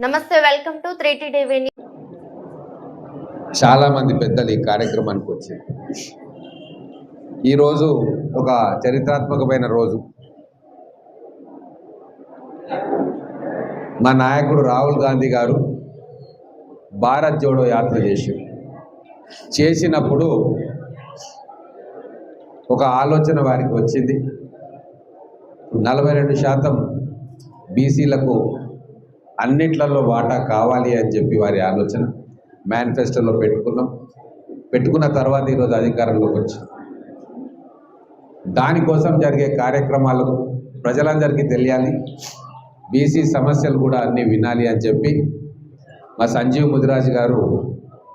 నమస్తే welcome to three TV చాలా మంది పెద్దలు ఈ కార్యక్రమానికి వచ్చారు. ఈరోజు ఒక చరిత్రాత్మకమైన రోజు. మా నాయకుడు రాహుల్ గాంధీ గారు భారత్ జోడో యాత్ర చేశారు. చేసినప్పుడు ఒక ఆలోచన వారికి వచ్చింది. నలభై రెండు శాతం బీసీలకు అన్నిట్లలో వాటా కావాలి అని చెప్పి వారి ఆలోచన మేనిఫెస్టోలో పెట్టుకున్నాం. పెట్టుకున్న తర్వాత ఈరోజు అధికారంలోకి వచ్చాం. దానికోసం జరిగే కార్యక్రమాలు ప్రజలందరికీ తెలియాలి. బీసీ సమస్యలు కూడా అన్నీ వినాలి అని చెప్పి మా సంజీవ్ ముదిరాజు గారు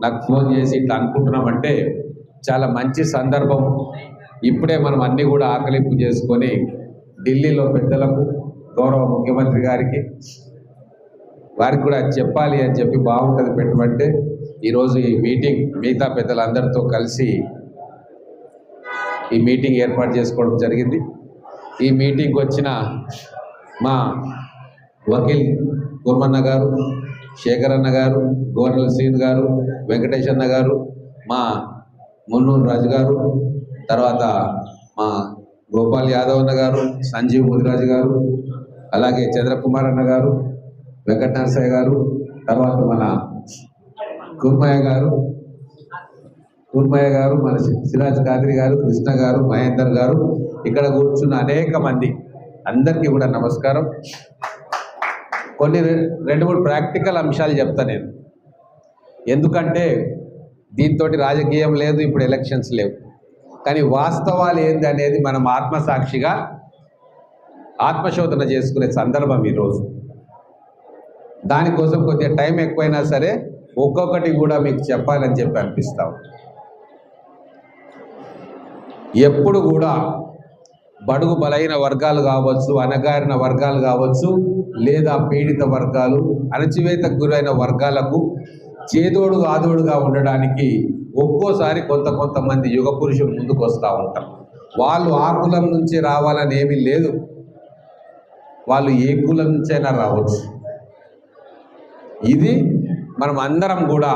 నాకు ఫోన్ చేసి ఇట్లా అనుకుంటున్నామంటే చాలా మంచి సందర్భం. ఇప్పుడే మనం అన్నీ కూడా ఆకలింపు చేసుకొని ఢిల్లీలో పెద్దలకు గౌరవ ముఖ్యమంత్రి గారికి వారికి కూడా చెప్పాలి అని చెప్పి బాగుంటుంది పెట్టమంటే ఈరోజు ఈ మీటింగ్ మిగతా పెద్దలందరితో కలిసి ఈ మీటింగ్ ఏర్పాటు చేసుకోవడం జరిగింది. ఈ మీటింగ్కి వచ్చిన మా వకీల్ గుర్మన్న గారు శేఖరన్న గారు గోర్నల్ సీన్ గారు వెంకటేశన్న గారు మా మున్నూరు రాజు గారు తర్వాత మా గోపాల్ యాదవ్ అన్న గారు సంజీవ్ ముదిరాజు గారు అలాగే చంద్రకుమార్ అన్న గారు వెంకట నరసయ్య గారు తర్వాత మన కుర్మయ్య గారు కుర్మయ్య గారు మన సిరాజ్ కాద్రి గారు కృష్ణ గారు మహేందర్ గారు ఇక్కడ కూర్చున్న అనేక మంది. అందరికీ కూడా నమస్కారం. కొన్ని రె- రెండు మూడు ప్రాక్టికల్ అంశాలు చెప్తా నేను. ఎందుకంటే దీంతో రాజకీయం లేదు ఇప్పుడు ఎలక్షన్స్ లేవు. కానీ వాస్తవాలు ఏంది అనేది మనం ఆత్మసాక్షిగా ఆత్మశోధన చేసుకునే సందర్భం ఈరోజు. దానికోసం కొద్దిగా టైం ఎక్కువైనా సరే ఒక్కొక్కటి కూడా మీకు చెప్పాలని చెప్పి అనిపిస్తాం ఎప్పుడు కూడా బడుగు బలైన వర్గాలు కావచ్చు అనగారిన వర్గాలు కావచ్చు లేదా పీడిత వర్గాలు అణచివేతకు గురైన వర్గాలకు చేదోడు ఆదోడుగా ఉండడానికి ఒక్కోసారి కొంత కొంతమంది యుగ పురుషులు ముందుకు వస్తూ ఉంటారు. వాళ్ళు ఆ కులం నుంచి రావాలని ఏమీ లేదు. వాళ్ళు ఏ కులం నుంచైనా రావచ్చు. ఇది మనం అందరం కూడా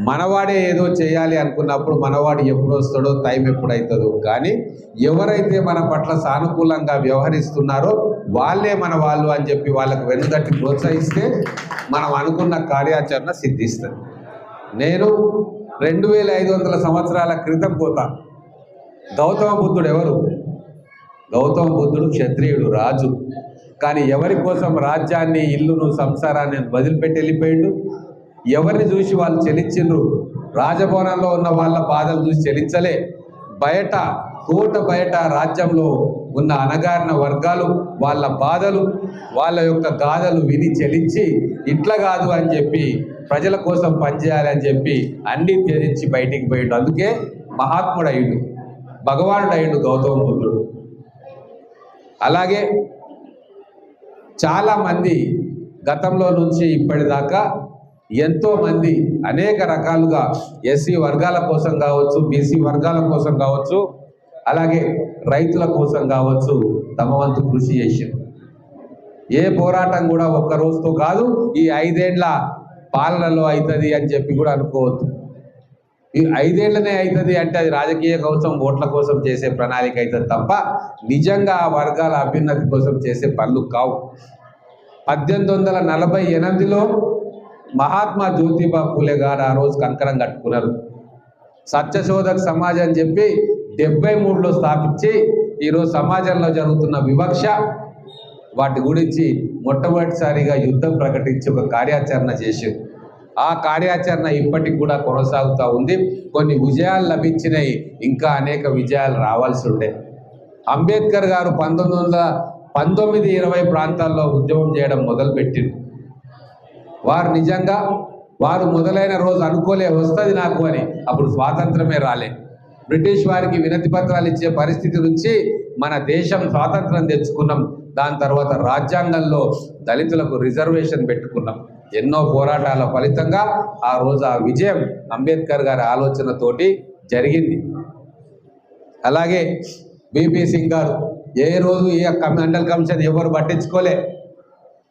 మనవాడే ఏదో చేయాలి అనుకున్నప్పుడు మనవాడు ఎప్పుడు వస్తాడో టైం ఎప్పుడవుతుందో కానీ ఎవరైతే మన పట్ల సానుకూలంగా వ్యవహరిస్తున్నారో వాళ్ళే మన వాళ్ళు అని చెప్పి వాళ్ళకు వెనుదట్టి ప్రోత్సహిస్తే మనం అనుకున్న కార్యాచరణ సిద్ధిస్తుంది. నేను రెండు వేల ఐదు వందల సంవత్సరాల క్రితం పోతా. గౌతమ బుద్ధుడు ఎవరు? గౌతమ బుద్ధుడు క్షత్రియుడు రాజు. కానీ ఎవరి కోసం రాజ్యాన్ని ఇల్లును సంసారాన్ని వదిలిపెట్టి వెళ్ళిపోయిండు? ఎవరిని చూసి వాళ్ళు చెలించిండ్రు? రాజభవనంలో ఉన్న వాళ్ళ బాధలు చూసి చెలించలే. బయట కోట బయట రాజ్యంలో ఉన్న అనగారిన వర్గాలు వాళ్ళ బాధలు వాళ్ళ యొక్క గాథలు విని చెలించి ఇట్లా కాదు అని చెప్పి ప్రజల కోసం పనిచేయాలి అని చెప్పి అన్ని త్యజించి బయటికి పోయిండు. అందుకే మహాత్ముడు అయ్యుడు భగవానుడు అయ్యుడు గౌతమ బుద్ధుడు. అలాగే చాలామంది గతంలో నుంచి ఇప్పటిదాకా ఎంతోమంది అనేక రకాలుగా ఎస్సీ వర్గాల కోసం కావచ్చు బీసీ వర్గాల కోసం కావచ్చు అలాగే రైతుల కోసం కావచ్చు తమ వంతు కృషి చేశారు ఏ పోరాటం కూడా ఒక్క రోజుతో కాదు ఈ ఐదేండ్ల పాలనలో అవుతుంది అని చెప్పి కూడా అనుకోవద్దు. ఈ ఐదేళ్ళనే అవుతుంది అంటే అది రాజకీయ కోసం ఓట్ల కోసం చేసే ప్రణాళిక అవుతుంది తప్ప నిజంగా ఆ వర్గాల అభ్యున్నతి కోసం చేసే పనులు కావు. పద్దెనిమిది వందల నలభై ఎనిమిదిలో మహాత్మా జ్యోతిబా పూలే గారు ఆ రోజు కంకణం కట్టుకున్నారు. సత్యశోధక సమాజం అని చెప్పి డెబ్బై మూడులో స్థాపించి ఈరోజు సమాజంలో జరుగుతున్న వివక్ష వాటి గురించి మొట్టమొదటిసారిగా యుద్ధం ప్రకటించి ఒక కార్యాచరణ చేశారు. ఆ కార్యాచరణ ఇప్పటికి కూడా కొనసాగుతూ ఉంది. కొన్ని విజయాలు లభించినాయి. ఇంకా అనేక విజయాలు రావాల్సి ఉండే. అంబేద్కర్ గారు పంతొమ్మిది వందల పంతొమ్మిది ఇరవై ప్రాంతాల్లో ఉద్యమం చేయడం మొదలుపెట్టింది వారు నిజంగా వారు మొదలైన రోజు అనుకోలే వస్తుంది నాకు అని అప్పుడు స్వాతంత్రమే రాలే. బ్రిటిష్ వారికి వినతి పత్రాలు ఇచ్చే పరిస్థితి నుంచి మన దేశం స్వాతంత్రం తెచ్చుకున్నాం. దాని తర్వాత రాజ్యాంగంలో దళితులకు రిజర్వేషన్ పెట్టుకున్నాం. ఎన్నో పోరాటాల ఫలితంగా ఆ రోజు ఆ విజయం అంబేద్కర్ గారి ఆలోచనతోటి జరిగింది. అలాగే బీపీ సింగ్ గారు ఏ రోజు ఏ కమ్- మండల్ కమిషన్ ఎవరు పట్టించుకోలే.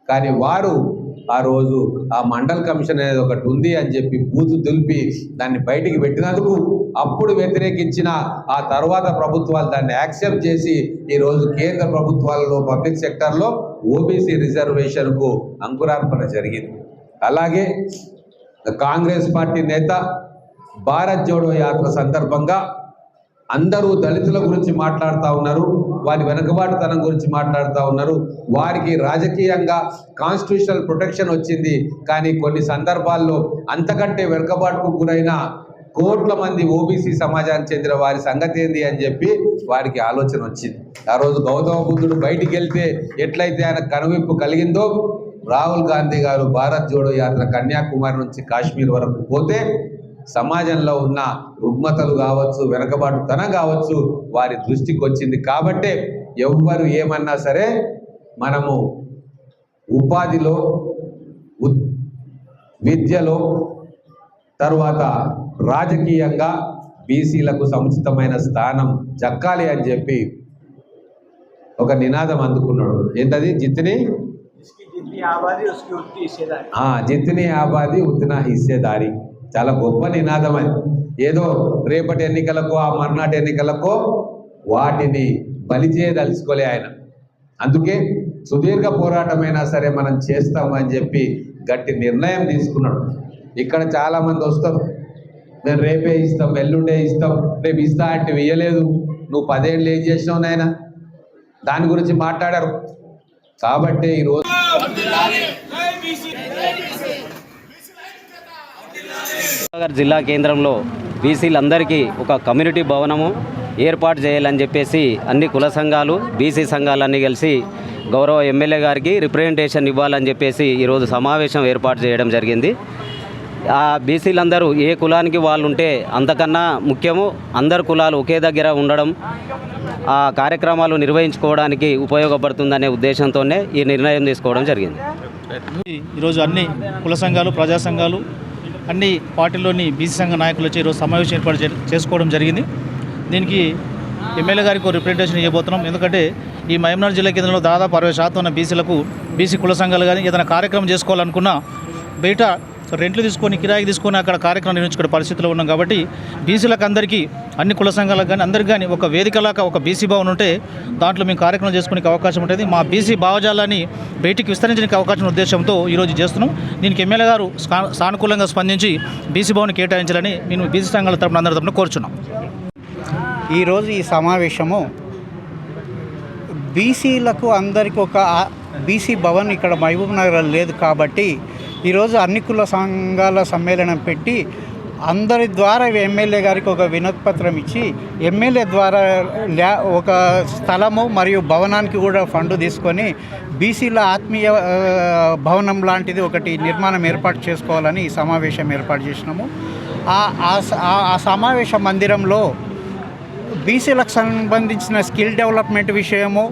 కానీ వారు ఆ రోజు ఆ మండల్ కమిషన్ అనేది ఒకటి ఉంది అని చెప్పి బూతు దులిపి దాన్ని బయటికి పెట్టినందుకు అప్పుడు వ్యతిరేకించిన ఆ తర్వాత ప్రభుత్వాలు దాన్ని యాక్సెప్ట్ చేసి ఈరోజు కేంద్ర ప్రభుత్వాలలో పబ్లిక్ సెక్టర్లో ఓబీసీ రిజర్వేషన్కు అంకురార్పణ జరిగింది. అలాగే కాంగ్రెస్ పార్టీ నేత భారత్ జోడో యాత్ర సందర్భంగా అందరూ దళితుల గురించి మాట్లాడుతూ ఉన్నారు వారి వెనుకబాటుతనం గురించి మాట్లాడుతూ ఉన్నారు. వారికి రాజకీయంగా కాన్స్టిట్యూషనల్ ప్రొటెక్షన్ వచ్చింది. కానీ కొన్ని సందర్భాల్లో అంతకంటే వెనుకబాటుకు గురైన కోట్ల మంది ఓబీసీ సమాజానికి చెందిన వారి సంగతి ఏంది అని చెప్పి వారికి ఆలోచన వచ్చింది. ఆ రోజు గౌతమ బుద్ధుడు బయటికి వెళ్తే ఎట్లయితే ఆయన కనువిప్పు కలిగిందో రాహుల్ గాంధీ గారు భారత్ జోడో యాత్ర కన్యాకుమారి నుంచి కాశ్మీర్ వరకు పోతే సమాజంలో ఉన్న రుగ్మతలు కావచ్చు వెనకబాటుతనం కావచ్చు వారి దృష్టికి వచ్చింది. కాబట్టే ఎవ్వరు ఏమన్నా సరే మనము ఉపాధిలో విద్యలో తర్వాత రాజకీయంగా బీసీలకు సముచితమైన స్థానం చక్కాలి అని చెప్పి ఒక నినాదం అందుకున్నాడు. ఏంటది? జితిని जितनी आबादी उसकी उतनी हिस्सेदारी ఆ జిత్ని ఆబాది ఉత్తిన హిస్సేదారి చాలా గొప్ప నినాదం అది ఏదో రేపటి ఎన్నికలకో ఆ మర్నాటి ఎన్నికలకో వాటిని బలి చేయదలుచుకోలే ఆయన అందుకే సుదీర్ఘ పోరాటమైనా సరే మనం చేస్తామని చెప్పి గట్టి నిర్ణయం తీసుకున్నాడు ఇక్కడ చాలా మంది వస్తారు మేము రేపే ఇస్తాం ఎల్లుండే ఇస్తాం రేపు ఇస్తా అంటే ఇయ్యలేదు నువ్వు పదేళ్ళు ఏం చేసినావు నాయన దాని గురించి మాట్లాడారు కాబట్టి ఈరోజు జిల్లా కేంద్రంలో బీసీలందరికీ ఒక కమ్యూనిటీ భవనము ఏర్పాటు చేయాలని చెప్పేసి అన్ని కుల సంఘాలు బీసీ సంఘాలన్నీ కలిసి గౌరవ ఎమ్మెల్యే గారికి రిప్రజెంటేషన్ ఇవ్వాలని చెప్పేసి ఈరోజు సమావేశం ఏర్పాటు చేయడం జరిగింది. ఆ బీసీలందరూ ఏ కులానికి వాళ్ళు ఉంటే అంతకన్నా ముఖ్యము అందరు కులాలు ఒకే దగ్గర ఉండడం ఆ కార్యక్రమాలు నిర్వహించుకోవడానికి ఉపయోగపడుతుందనే ఉద్దేశంతోనే ఈ నిర్ణయం తీసుకోవడం జరిగింది. ఈరోజు అన్ని కుల సంఘాలు ప్రజా సంఘాలు అన్ని పార్టీల్లోని బీసీ సంఘ నాయకులు వచ్చి ఈరోజు సమావేశం ఏర్పాటు చే- చేసుకోవడం జరిగింది. దీనికి ఎమ్మెల్యే గారికి ఒక రిప్రజెంటేషన్ ఇవ్వబోతున్నాం. ఎందుకంటే ఈ మహబూబ్నగర్ జిల్లా కేంద్రంలో దాదాపు అరవై శాతం ఉన్న బీసీలకు బీసీ కుల సంఘాలు కానీ ఏదైనా కార్యక్రమం చేసుకోవాలనుకున్నా బయట రెంట్లు తీసుకొని కిరాయికి తీసుకొని అక్కడ కార్యక్రమం నిర్వహించుకునే పరిస్థితిలో ఉన్నాం కాబట్టి బీసీలకు అందరికీ అన్ని కుల సంఘాలకు కానీ అందరికీ కానీ ఒక వేదికలాగా ఒక బీసీ భవన్ ఉంటే దాంట్లో మేము కార్యక్రమం చేసుకునే అవకాశం ఉంటుంది. మా బీసీ భావజాలాన్ని బయటికి విస్తరించడానికి అవకాశం ఉద్దేశంతో ఈరోజు చేస్తున్నాం. దీనికి ఎమ్మెల్యే గారు సానుకూలంగా స్పందించి బీసీ భవన్ కేటాయించాలని నేను బీసీ సంఘాల తరపున అందరి తరపున కోరుచున్నాం. ఈరోజు ఈ సమావేశము బీసీలకు అందరికీ ఒక బీసీ భవన్ ఇక్కడ మహబూబ్ నగర్ లేదు కాబట్టి ఈరోజు అన్ని కుల సంఘాల సమ్మేళనం పెట్టి అందరి ద్వారా ఎమ్మెల్యే గారికి ఒక వినతిపత్రం ఇచ్చి ఎమ్మెల్యే ద్వారా ల్యా ఒక స్థలము మరియు భవనానికి కూడా ఫండ్ తీసుకొని బీసీల ఆత్మీయ భవనం లాంటిది ఒకటి నిర్మాణం ఏర్పాటు చేసుకోవాలని ఈ సమావేశం ఏర్పాటు చేసినాము. ఆ- స- ఆ సమావేశ మందిరంలో బీసీలకు సంబంధించిన స్కిల్ డెవలప్మెంట్ విషయము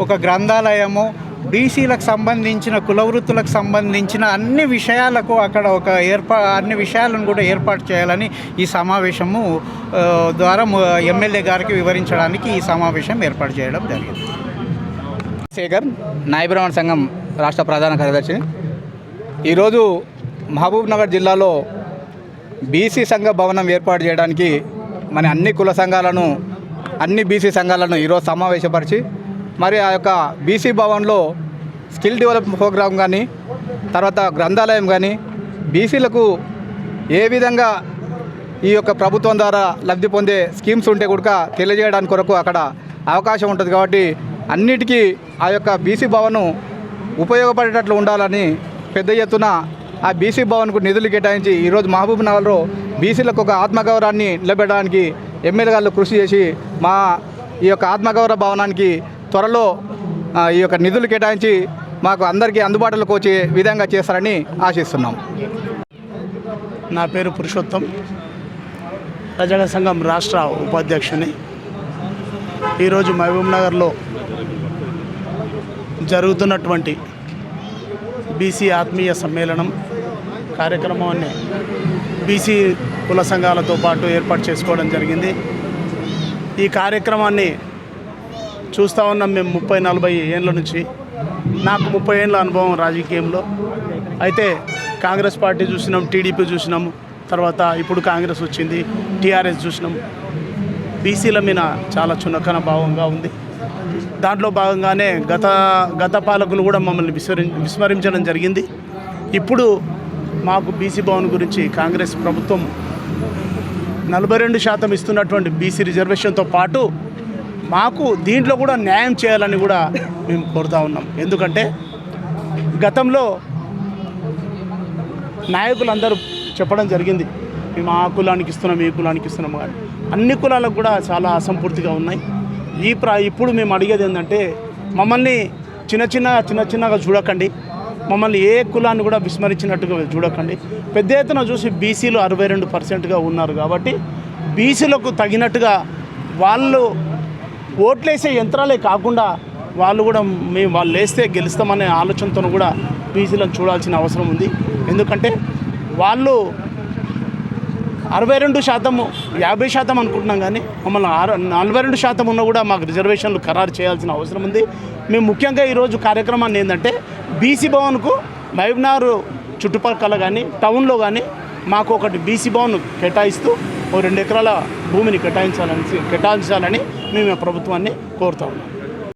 ఒక గ్రంథాలయము బీసీలకు సంబంధించిన కుల వృత్తులకు సంబంధించిన అన్ని విషయాలకు అక్కడ ఒక ఏర్పా అన్ని విషయాలను కూడా ఏర్పాటు చేయాలని ఈ సమావేశము ద్వారా ఎమ్మెల్యే గారికి వివరించడానికి ఈ సమావేశం ఏర్పాటు చేయడం జరిగింది. శేఖర్ నాయబ్రహ్మణ సంఘం రాష్ట్ర ప్రధాన కార్యదర్శి. ఈరోజు మహబూబ్నగర్ జిల్లాలో బీసీ సంఘ భవనం ఏర్పాటు చేయడానికి మన అన్ని కుల సంఘాలను అన్ని బీసీ సంఘాలను ఈరోజు సమావేశపరిచి మరి ఆ యొక్క బీసీ భవన్లో స్కిల్ డెవలప్ ప్రోగ్రామ్ కానీ తర్వాత గ్రంథాలయం కానీ బీసీలకు ఏ విధంగా ఈ యొక్క ప్రభుత్వం ద్వారా లబ్ధి పొందే స్కీమ్స్ ఉంటే కూడా తెలియజేయడానికి కొరకు అక్కడ అవకాశం ఉంటుంది కాబట్టి అన్నిటికీ ఆ యొక్క బీసీ భవన్ ఉపయోగపడేటట్లు ఉండాలని పెద్ద ఎత్తున ఆ బీసీ భవన్కు నిధులు కేటాయించి ఈరోజు మహబూబ్ నగర్లో బీసీలకు ఒక ఆత్మగౌరవాన్ని నిలబెట్టడానికి ఎమ్మెల్యే గారు కృషి చేసి మా ఈ యొక్క ఆత్మగౌరవ భవనానికి త్వరలో ఈ యొక్క నిధులు కేటాయించి మాకు అందరికీ అందుబాటులోకి వచ్చే విధంగా చేస్తారని ఆశిస్తున్నాం. నా పేరు పురుషోత్తం. ప్రజల సంఘం రాష్ట్ర ఉపాధ్యక్షుని. ఈరోజు మహబూబ్ నగర్లో జరుగుతున్నటువంటి బీసీ ఆత్మీయ సమ్మేళనం కార్యక్రమాన్ని బీసీ కుల సంఘాలతో పాటు ఏర్పాటు చేసుకోవడం జరిగింది. ఈ కార్యక్రమాన్ని చూస్తూ ఉన్నాం మేము ముప్పై నలభై ఏళ్ళ నుంచి. నాకు ముప్పై ఏళ్ళ అనుభవం రాజకీయంలో. అయితే కాంగ్రెస్ పార్టీ చూసినాం టీడీపీ చూసినాము తర్వాత ఇప్పుడు కాంగ్రెస్ వచ్చింది టీఆర్ఎస్ చూసినాం. బీసీల మీద చాలా చునకన భావంగా ఉంది. దాంట్లో భాగంగానే గత గత పాలకులు కూడా మమ్మల్ని విస్మరి విస్మరించడం జరిగింది. ఇప్పుడు మాకు బీసీ భవన్ గురించి కాంగ్రెస్ ప్రభుత్వం నలభై రెండు శాతం ఇస్తున్నటువంటి బీసీ రిజర్వేషన్తో పాటు మాకు దీంట్లో కూడా న్యాయం చేయాలని కూడా మేము కోరుతా ఉన్నాం. ఎందుకంటే గతంలో నాయకులందరూ చెప్పడం జరిగింది మేము ఆ కులానికి ఇస్తున్నాం ఈ కులానికి ఇస్తున్నాం కానీ అన్ని కులాలకు కూడా చాలా అసంపూర్తిగా ఉన్నాయి. ఈ ప్ర ఇప్పుడు మేము అడిగేది ఏంటంటే మమ్మల్ని చిన్న చిన్న చిన్న చిన్నగా చూడకండి. మమ్మల్ని ఏ కులాన్ని కూడా విస్మరించినట్టుగా చూడకండి. పెద్ద ఎత్తున చూసి బీసీలు అరవై రెండు పర్సెంట్గా ఉన్నారు కాబట్టి బీసీలకు తగినట్టుగా వాళ్ళు ఓట్లేసే యంత్రాలే కాకుండా వాళ్ళు కూడా మేము వాళ్ళు లేస్తే గెలుస్తామనే ఆలోచనతో కూడా బీసీలను చూడాల్సిన అవసరం ఉంది. ఎందుకంటే వాళ్ళు అరవై రెండు శాతము యాభై శాతం అనుకుంటున్నాం కానీ మమ్మల్ని ఆరు నలభై రెండు శాతం ఉన్నా కూడా మాకు రిజర్వేషన్లు ఖరారు చేయాల్సిన అవసరం ఉంది. మేము ముఖ్యంగా ఈరోజు కార్యక్రమాన్ని ఏంటంటే బీసీ భవన్కు మహబూబ్నగర్ చుట్టుపక్కల కానీ టౌన్లో కానీ మాకు ఒకటి బీసీ భవన్ కేటాయిస్తూ ఓ రెండు ఎకరాల భూమిని కేటాయించాలని కేటాయించాలని మేము ప్రభుత్వాన్ని కోరుతా ఉన్నాం.